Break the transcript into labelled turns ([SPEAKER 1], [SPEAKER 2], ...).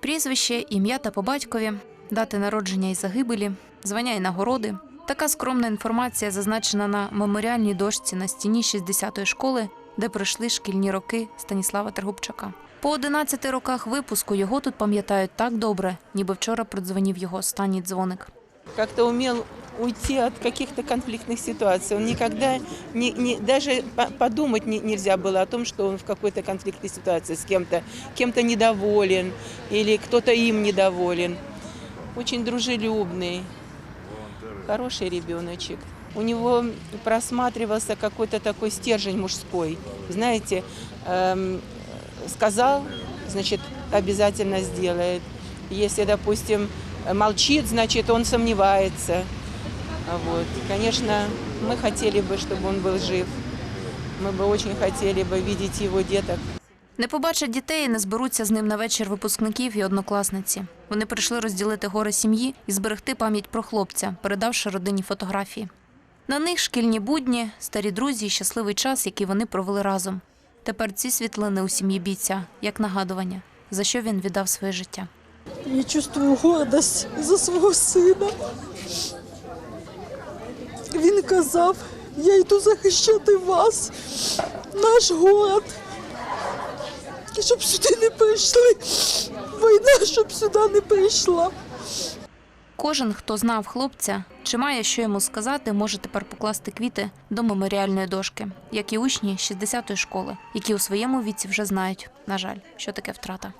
[SPEAKER 1] Прізвище, ім'я та по батькові, дати народження і загибелі, звання і нагороди. Така скромна інформація зазначена на меморіальній дошці на стіні 60-ї школи, де пройшли шкільні роки Станіслава Тргубчака. По 11 роках випуску його тут пам'ятають так добре, ніби вчора продзвонів його останній дзвоник.
[SPEAKER 2] как-то умел уйти от каких-то конфликтных ситуаций. Он никогда, не, не- даже по- подумать не- нельзя было о том, что он в какой-то конфликтной ситуации с кем-то, кем-то недоволен или кто-то им недоволен. Очень дружелюбный, хороший ребеночек. У него просматривался какой-то такой стержень мужской. Знаете, эм, сказал, значит, обязательно сделает. Если, допустим, молчит, значит, он сомневается. Вот. Конечно, мы хотели бы, чтобы он был жив. Мы бы очень хотели бы видеть его деток.
[SPEAKER 1] Не побачать дітей і не зберуться з ним на вечір випускників і однокласниці. Вони прийшли розділити горе сім'ї і зберегти пам'ять про хлопця, передавши родині фотографії. На них шкільні будні, старі друзі і щасливий час, який вони провели разом. Тепер ці світлини у сім'ї бійця як нагадування, за що він віддав своє життя.
[SPEAKER 3] Я чувствую гордость за свого сина. Він казав, я йду захищати вас, наш город. І щоб сюди не прийшли. Війна, щоб сюди не прийшла.
[SPEAKER 1] Кожен, хто знав хлопця, чи має що йому сказати, може тепер покласти квіти до меморіальної дошки, як і учні 60-ї школи, які у своєму віці вже знають, на жаль, що таке втрата.